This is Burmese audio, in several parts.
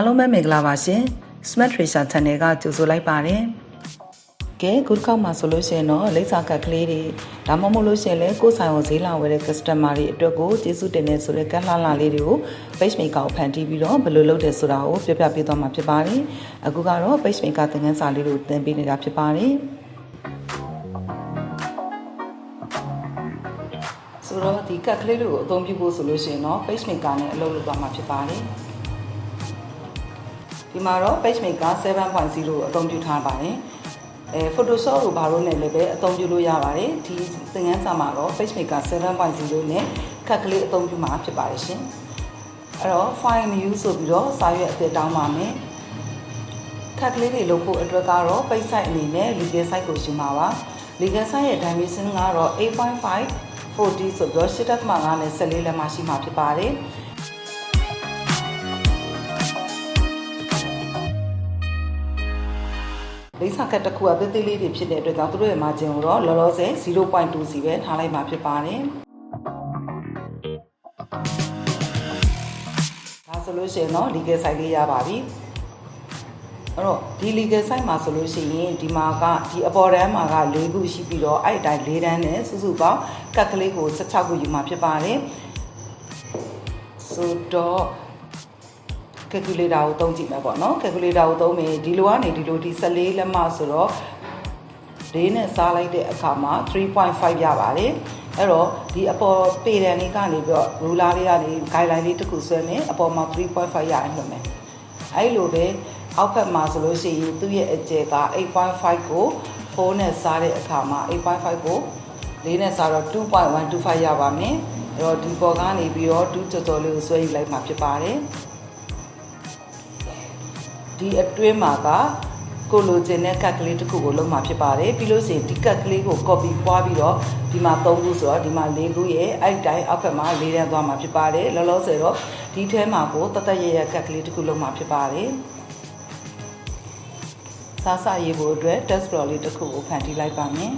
အားလုံးပဲမင်္ဂလာပါရှင် Smart Tracer Channel ကကြိုဆိုလိုက်ပါတယ်ကဲခုတစ်ခေါက်မှာဆိုလို့ရှိရင်တော့လိပ်စာကတ်ကလေးတွေဒါမှမဟုတ်လို့ရှိရင်လည်းကိုယ်ဆိုင်ကိုဈေးလာဝယ်တဲ့ customer တွေအတွက်ကိုကျေးဇူးတင်နေဆိုတဲ့ကတ်လှလှလေးတွေကို page maker ကိုဖန်တီးပြီးတော့ဘယ်လိုလုပ်တယ်ဆိုတာကိုပြပြပေးသွားမှာဖြစ်ပါတယ်အခုကတော့ page maker သင်ခန်းစာလေးတွေကိုသင်ပေးနေတာဖြစ်ပါတယ်ဆိုတော့ဒီကတ်ကလေးတွေကိုအသုံးပြုဖို့ဆိုလို့ရှိရင်တော့ page maker နဲ့အလုပ်လုပ်သွားမှာဖြစ်ပါတယ် ဒီမှာတော့ page maker 7.0ကိုအသုံးပြုထားပါတယ်အဲ Photoshop ကိုဘာလို့နဲ့လည်းပဲအသုံးပြုလို့ရပါတယ်ဒီသင်ခန်းစာမှာတော့ page maker 7.0နဲ့ခက်ကလေးအသုံးပြုမှာဖြစ်ပါတယ်ရှင်အဲ့တော့ file new ဆိုပြီးတော့စာရွက်အသစ်တောင်းပါမယ်ခက်ကလေးတွေလုပ်ဖို့အတွက်ကတော့ page site အနေနဲ့ legal site ကိုရှင်ပါပါ legal site ရဲ့ dimension ကတော့8.5 40ဆိုပြီးတော့8.5နဲ့14လက်မှရှိမှာဖြစ်ပါတယ် လိပ်စာကတ်တစ်ခုအသေးသေးလေးတွေဖြစ်တဲ့အတွက်ကြောင့်သူတို့ရဲ့ margin ကိုတော့လောလောဆယ်0.2စီပဲထားလိုက်မှာဖြစ်ပါတယ်။ဒါဆိုလို့ရှိရင်တော့ legal site လေးရပါပြီ။အဲ့တော့ဒီ legal site မှာဆိုလို့ရှိရင်ဒီမှာကဒီအပေါ်တန်းမှာက၄ခုရှိပြီးတော့အဲ့အတိုင်း၄တန်းနဲ့စုစုပေါင်းကတ်ကလေးကို16ခုယူမှာဖြစ်ပါတယ်။ဆိုတော့ calculator ကိုသုံးကြည့်မယ်ပေါ့နော် calculator ကိုသုံးမယ်ဒီလိုကနေဒီလိုဒီ14လက်မဆိုတော့၄နဲ့စားလိုက်တဲ့အခါမှာ3.5ရပါတယ်အဲ့တော့ဒီအပေါ်ပေတန်လေးကနေပြီးတော့ ruler လေးကနေ guideline လေးတစ်ခုဆွဲမယ်အပေါ်မှာ3.5ရအောင်လွှတ်မယ်အဲ့လိုပဲအောက်ဖက်မှာဆိုလို့ရှိရင်သူ့ရဲ့အကျယ်က8.5ကို4နဲ့စားတဲ့အခါမှာ8.5ကို၄နဲ့စားတော့2.125ရပါမယ်အဲ့တော့ဒီပေါ်ကနေပြီးတော့2ကြော်ကြော်လေးကိုဆွဲယူလိုက်မှာဖြစ်ပါတယ် ဒီအတွင်းမှာကကိုလိုချင်တဲ့ကတ်ကလေးတစ်ခုကိုလုံးမှာဖြစ်ပါတယ်ပြီးလို့ရှိရင်ဒီကတ်ကလေးကို copy ပွားပြီးတော့ဒီမှာ3ခုဆိုတော့ဒီမှာ4ခုရဲ့အဲ့တိုင်းအောက်ဘက်မှာ၄တန်းသွားမှာဖြစ်ပါတယ်လောလောဆယ်တော့ဒီထဲမှာကိုတသက်ရရကတ်ကလေးတစ်ခုလုံးမှာဖြစ်ပါတယ်စားစာရေးဖို့အတွက် test floor လေးတစ်ခုကိုဖန်တီးလိုက်ပါမယ်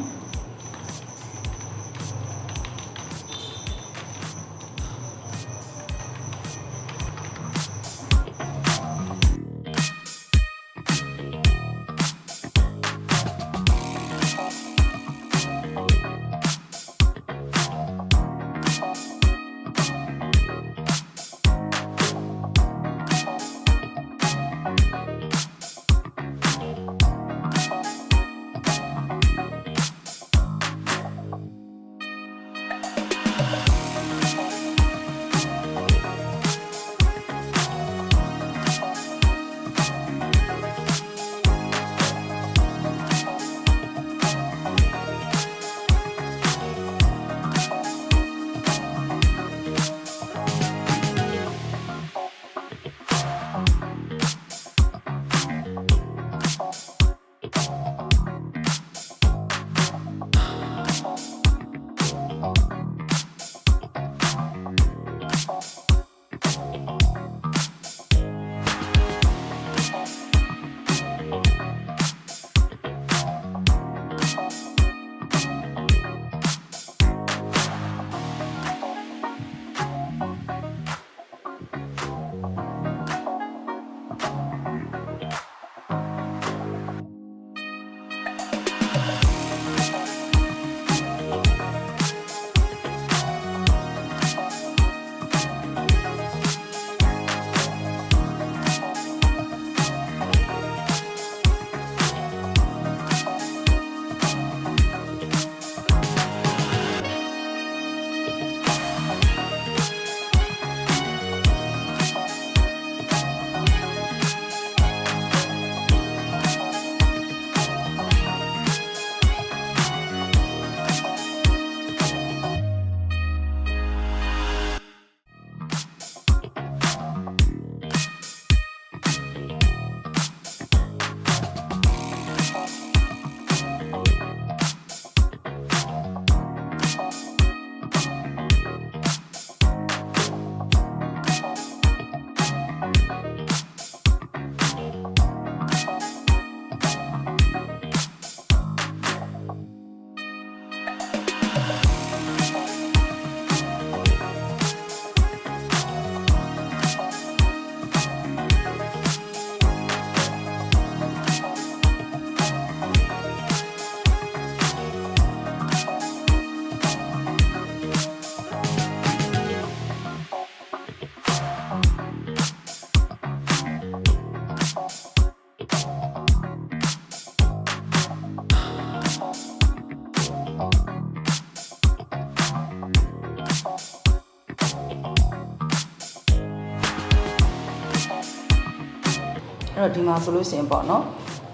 အဲ့တော့ဒီမှာဆိုလို့ရှိရင်ပေါ့နော်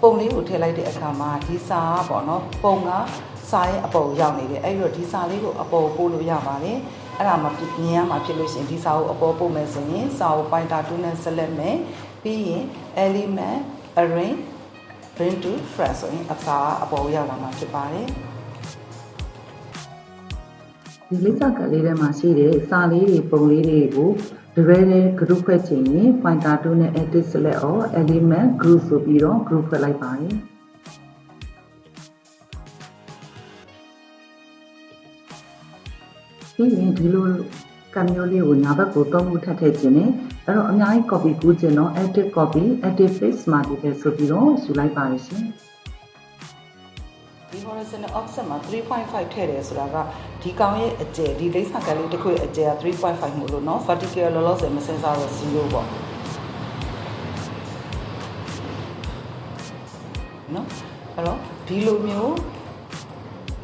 ပုံလေးကိုထည့်လိုက်တဲ့အခါမှာဒီစာကပေါ့နော်ပုံကစာရဲ့အပေါ်ရောက်နေတယ်အဲ့တော့ဒီစာလေးကိုအပေါ်ပို့လို့ရပါတယ်အဲ့ဒါမှမြင်ရမှာဖြစ်လို့ရှိရင်ဒီစာကိုအပေါ်ပို့မယ်ဆိုရင်စာကို pointer 2နဲ့ဆက်လက်မယ်ပြီးရင် element array bring to front ဆိုရင်အစာကအပေါ်ရောက်လာမှာဖြစ်ပါတယ်ဒီလိပ်စာကလေးထဲမှာရှိတဲ့စာလေးတွေပုံလေးတွေကို တပည့်နဲ့ group ဖွဲ့ချင်ရင် pointer 2နဲ့ edit select or element group ဆိုပြီးတော့ group ဖွဲ့လိုက်ပါတယ်ပြီးရင်ဒီလိုကမျိုးလေးကိုညာဘက်ကိုသုံးခုထပ်ထည့်ခြင်းနဲ့အဲ့တော့အများကြီး copy ကူးခြင်းတော့ edit copy edit paste မှာဒီပဲဆိုပြီးတော့ယူလိုက်ပါတယ်ရှင် ဒီ horizontal offset မှာ3.5ထည့်တယ်ဆိုတာကဒီကောင်ရဲ့အကျယ်ဒီလိပ်စာကလေးတစ်ခုရဲ့အကျယ်က3.5မို့လို့เนาะ vertical လောလောဆယ်မစင်စားတော့0ပေါ့နော်အဲ့တော့ဒီလိုမျိုး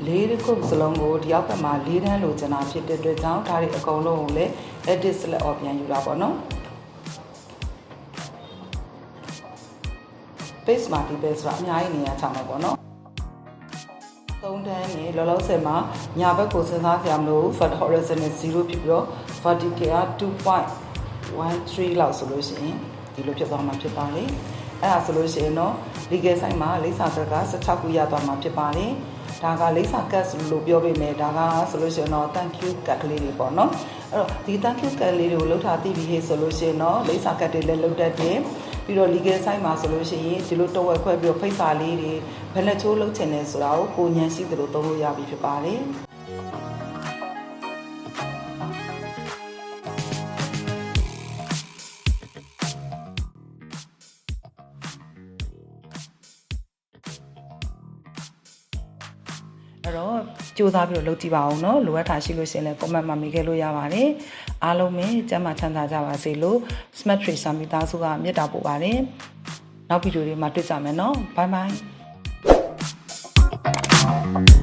လေးတစ်ခုစလုံးကိုဒီအောက်ကမှာ၄တန်းလိုချင်တာဖြစ်တဲ့အတွက်ကြောင့်ဒါတွေအကုန်လုံးကိုလည်း edit select အော်ပြန်ယူတာပေါ့နော် base မှာဒီပဲဆိုတာအများကြီးနေရာချမှာပေါ့နော် သုံးတန်းနေလောလောဆယ်မှာညာဘက်ကိုစဉ်းစားကြရမလို့ vert horizon နဲ့0ဖြစ်ပြီးတော့ vertical က2.13လောက်ဆိုလို့ရှိရင်ဒီလိုဖြစ်သွားမှာဖြစ်ပါလေအဲ့ဒါဆိုလို့ရှိရင်တော့ legal side မှာလိပ်စာကတ်က16ခုရသွားမှာဖြစ်ပါတယ်ဒါကလိပ်စာကတ်လို့ပြောပေမဲ့ဒါကဆိုလို့ရှိရင်တော့ thank you ကတ်ကလေးတွေပေါ့နော်အဲ့တော့ဒီ thank you ကတ်လေးတွေကိုလှုပ်ထားသိပြီဟေ့ဆိုလို့ရှိရင်တော့လိပ်စာကတ်တွေလည်းလှုပ်တတ်တယ် ပြီးတော့ legal side မှာဆိုလို့ရှိရင်ဒီလိုတော့ဝက်ခွဲပြီးတော့ဖိတ်စာလေးတွေဘယ်နဲ့ချိုးလှုပ်ချင်တယ်ဆိုတာကိုကိုညံရှိသလိုသုံးလို့ရပြီဖြစ်ပါတယ်အဲ့တော့စူးစမ်းပြီးတော့လုပ်ကြည့်ပါအောင်เนาะလိုအပ်တာရှိလို့ရှိရင်လည်း comment မှာမေးခဲ့လို့ရပါတယ်အားလုံးပဲကျမ်းမာချမ်းသာကြပါစေလို့ Smart Tracer မိသားစုကမြေတာပို့ပါတယ်။နောက်ဗီဒီယိုတွေမှာတွေ့ကြမယ်နော်။ Bye bye.